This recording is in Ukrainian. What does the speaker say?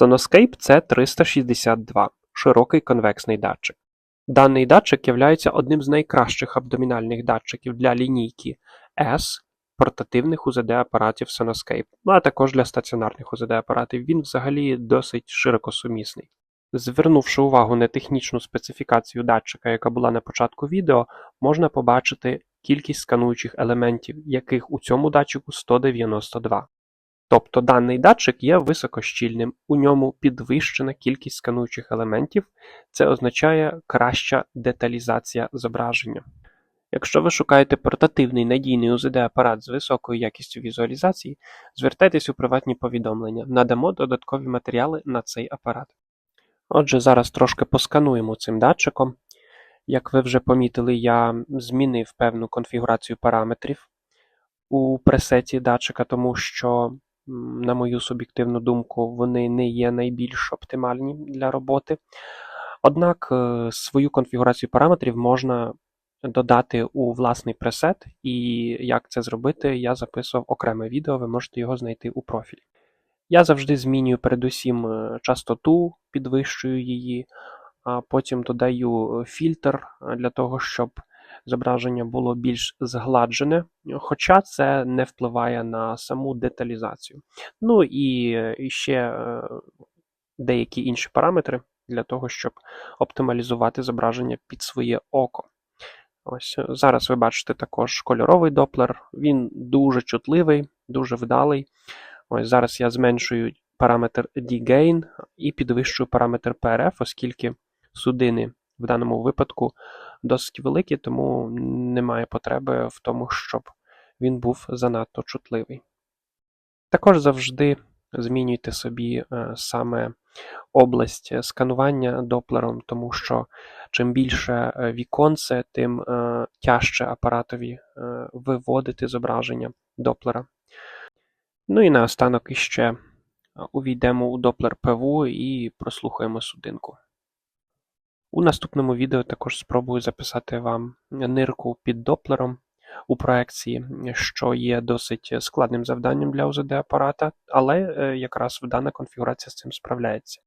Sonoscape C362 – широкий конвексний датчик. Даний датчик являється одним з найкращих абдомінальних датчиків для лінійки S портативних УЗД-апаратів Sonoscape, а також для стаціонарних УЗД-апаратів. Він взагалі досить широкосумісний. Звернувши увагу на технічну специфікацію датчика, яка була на початку відео, можна побачити кількість скануючих елементів, яких у цьому датчику 192. Тобто даний датчик є високощільним, у ньому підвищена кількість скануючих елементів, це означає краща деталізація зображення. Якщо ви шукаєте портативний надійний УЗД-апарат з високою якістю візуалізації, звертайтесь у приватні повідомлення, надамо додаткові матеріали на цей апарат. Отже, зараз трошки поскануємо цим датчиком. Як ви вже помітили, я змінив певну конфігурацію параметрів у пресеті датчика, тому що, на мою суб'єктивну думку, вони не є найбільш оптимальні для роботи. Однак е, свою конфігурацію параметрів можна додати у власний пресет, і як це зробити, я записував окреме відео, ви можете його знайти у профілі. Я завжди змінюю передусім е, частоту, підвищую її, а потім додаю фільтр е, для того, щоб зображення було більш згладжене, хоча це не впливає на саму деталізацію. Ну і е, ще е, деякі інші параметри для того, щоб оптималізувати зображення під своє око. Ось е, зараз ви бачите також кольоровий доплер. Він дуже чутливий, дуже вдалий. Ось зараз я зменшую параметр D-Gain і підвищую параметр PRF, оскільки судини в даному випадку досить великі, тому немає потреби в тому, щоб він був занадто чутливий. Також завжди змінюйте собі е, саме область сканування доплером, тому що чим більше е, віконце, тим е, тяжче апаратові виводити зображення доплера. Ну і наостанок іще увійдемо у доплер ПВУ і прослухаємо судинку. У наступному відео також спробую записати вам нирку під доплером у проекції, що є досить складним завданням для УЗД апарата, але е, якраз дана конфігурація з цим справляється.